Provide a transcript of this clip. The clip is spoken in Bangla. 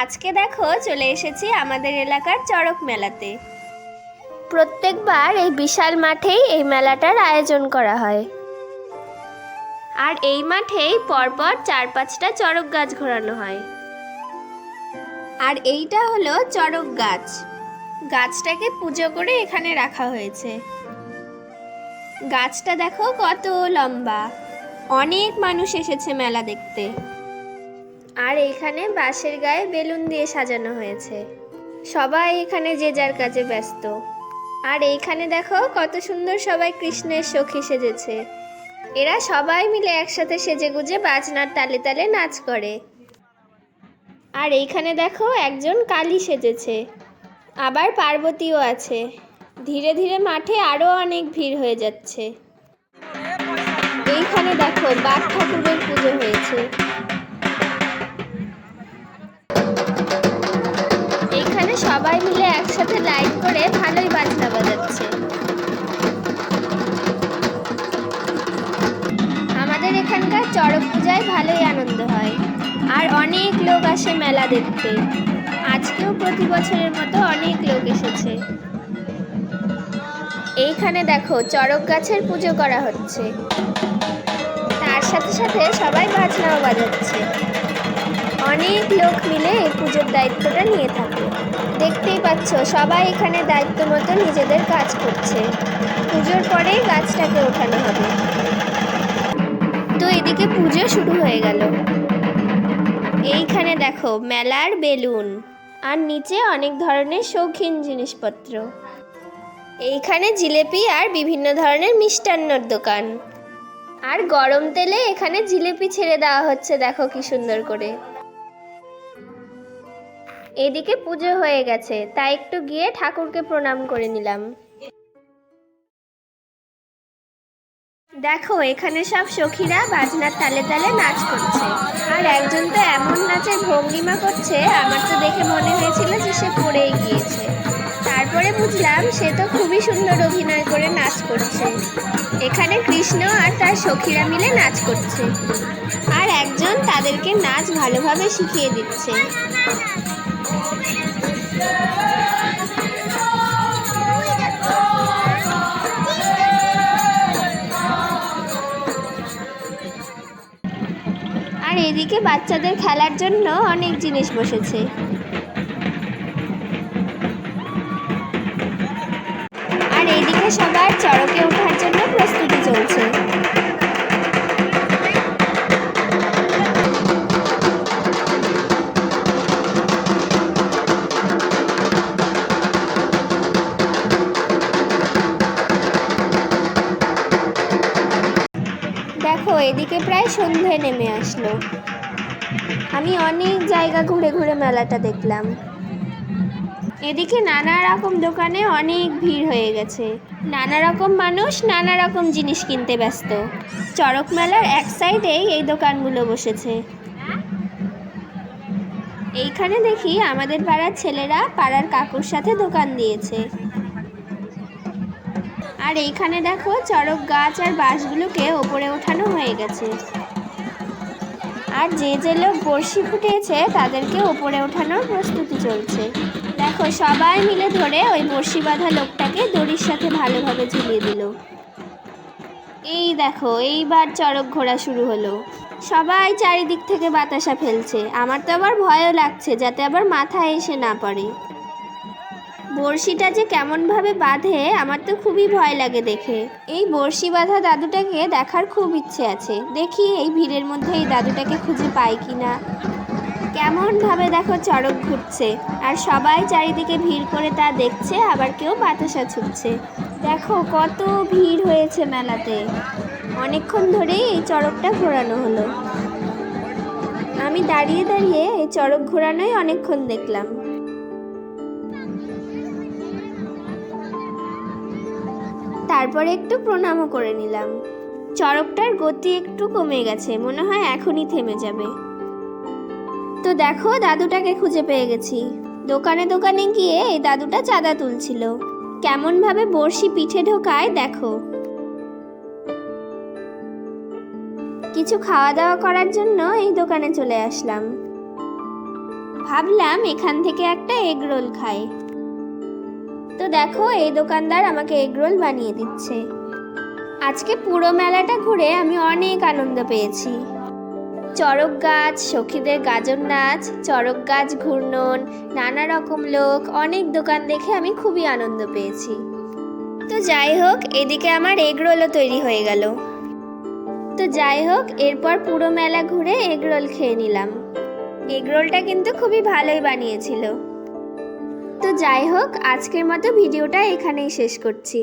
আজকে দেখো চলে এসেছি আমাদের এলাকার চড়ক মেলাতে। প্রত্যেকবার এই বিশাল মাঠেই এই মেলাটার আয়োজন করা হয়। আর এই মাঠেই পরপর চার পাঁচটা চড়ক গাছ ঘোরানো হয়। আর এইটা হলো চড়ক গাছ। গাছটাকে পুজো করে এখানে রাখা হয়েছে। গাছটা দেখো কত লম্বা। অনেক মানুষ এসেছে মেলা দেখতে। আর এইখানে বাঁশের গায়ে বেলুন দিয়ে সাজানো হয়েছে। সবাই এখানে যে যার কাজে ব্যস্ত। আর এইখানে দেখো কত সুন্দর সবাই কৃষ্ণের সখী সেজেছে। এরা সবাই মিলে একসাথে সেজে গুজে বাজনার তালে তালে নাচ করে। আর এইখানে দেখো একজন কালী সেজেছে। আবার পার্বতীও আছে। ধীরে ধীরে মাঠে আরও অনেক ভিড় হয়ে যাচ্ছে। এইখানে দেখো বাঘ ঠাকুরের পুজো হয়েছে। সবাই মিলে একসাথে লাইন করে ভালোই বাজনা বাজাচ্ছে। আমাদের এখানকার চড়ক পূজায় ভালোই আনন্দ হয়। আর অনেক লোক আসে মেলা দেখতে। আজকেও প্রতি বছরের মতো অনেক লোক এসেছে। এইখানে দেখো চড়ক গাছের পুজো করা হচ্ছে। তার সাথে সাথে সবাই বাজনাও বাজাচ্ছে। অনেক লোক মিলে এই পুজোর দায়িত্বটা নিয়ে থাকে। দেখতেই পাচ্ছ, সবাই এখানে দায়িত্ব মতো নিজেদের কাজ করছে। পুজোর পরেই গাছটাকে ওঠানো হবে। তো এদিকে পুজো শুরু হয়ে গেল। এইখানে দেখো, মেলার বেলুন আর নিচে অনেক ধরনের শৌখিন জিনিসপত্র। এইখানে জিলেপি আর বিভিন্ন ধরনের মিষ্টান্নর দোকান। আর গরম তেলে এখানে জিলেপি ছেড়ে দেওয়া হচ্ছে, দেখো কি সুন্দর করে। এদিকে পুজো হয়ে গেছে, তাই একটু গিয়ে ঠাকুরকে প্রণাম করে নিলাম। দেখো, এখানে সব সখীরা বাজনার তালে তালে নাচ করছে। আর একজন তো এমন নাচের ভঙ্গিমা করছে, আমার তো দেখে মনে হয়েছিল যে সে পড়েই গিয়েছে। বুঝলাম, সে তো খুবই সুন্দর অভিনয় করে নাচ করছে। এখানে কৃষ্ণ আর তার সখীরা মিলে নাচ করছে। আর একজন তাদেরকে নাচ ভালোভাবে শিখিয়ে দিচ্ছে। আর এদিকে বাচ্চাদের খেলার জন্য অনেক জিনিস বসেছে। এইদিকে সবার চড়কে ওঠার জন্য প্রস্তুতি চলছে। দেখো, এদিকে প্রায় সন্ধে নেমে আসলো। আমি অনেক জায়গা ঘুরে ঘুরে মেলাটা দেখলাম। এদিকে নানা রকম দোকানে অনেক ভিড় হয়ে গেছে। নানা রকম মানুষ, নানা রকম জিনিস কিনতে ব্যস্ত। চড়ক মেলার এক সাইডেই এই দোকানগুলো বসেছে। এইখানে দেখি আমাদের পাড়ার ছেলেরা পাড়ার কাকুর সাথে দোকান দিয়েছে। আর এইখানে দেখো চড়ক গাছ আর বাঁশগুলোকে ওপরে ওঠানো হয়ে গেছে। আর যে যে লোক বড়শি ফুটিয়েছে তাদেরকে ওপরে ওঠানোর প্রস্তুতি চলছে। দেখো, সবাই মিলে ধরে ওই বড়শি বাঁধা লোকটাকে দড়ির সাথে ভালোভাবে ঝুলিয়ে দিল। এই দেখো, এইবার চড়ক ঘোরা শুরু হলো। সবাই চারিদিক থেকে বাতাসা ফেলছে। আমার তো আবার ভয়ও লাগছে, যাতে আবার মাথায় এসে না পড়ে। বড়শিটা যে কেমনভাবে বাঁধে, আমার তো খুবই ভয় লাগে দেখে। এই বড়শি বাঁধা দাদুটাকে দেখার খুব ইচ্ছে আছে। দেখি এই ভিড়ের মধ্যে এই দাদুটাকে খুঁজে পাই কি না কেমনভাবে দেখো চড়ক ঘুরছে, আর সবাই চারিদিকে ভিড় করে তা দেখছে, আবার কেউ বাতাসা ছুটছে। দেখো কত ভিড় হয়েছে মেলাতে। অনেকক্ষণ ধরেই এই চড়কটা ঘোরানো হলো। আমি দাঁড়িয়ে দাঁড়িয়ে এই চড়ক ঘোরানোই অনেকক্ষণ দেখলাম। তারপরে একটু প্রণামও করে নিলাম। চড়কটার গতি একটু কমে গেছে, মনে হয় এখনই থেমে যাবে। তো দেখো দাদুটাকে খুঁজে পেয়ে গেছি। দোকানে দোকানে গিয়ে এই দাদুটা চাঁদা তুলছিল। কেমনভাবে বড়শি পিঠে ঢোকায় দেখো। কিছু খাওয়া দাওয়া করার জন্য এই দোকানে চলে আসলাম। ভাবলাম এখান থেকে একটা এগ রোল খাই। তো দেখো এই দোকানদার আমাকে এগ রোল বানিয়ে দিচ্ছে। আজকে পুরো মেলাটা ঘুরে আমি অনেক আনন্দ পেয়েছি। চড়ক গাছ, সখীদের গাজন নাচ, চড়ক গাছ, ঘূর্ণন, নানা রকম লোক, অনেক দোকান দেখে আমি খুবই আনন্দ পেয়েছি। তো যাই হোক, এদিকে আমার এগ রোলও তৈরি হয়ে গেল। তো যাই হোক, এরপর পুরো মেলা ঘুরে এগ রোল খেয়ে নিলাম। এগ রোলটা কিন্তু খুবই ভালোই বানিয়েছিল। তো যাই হোক, আজকের মতো ভিডিওটা এখানেই শেষ করছি।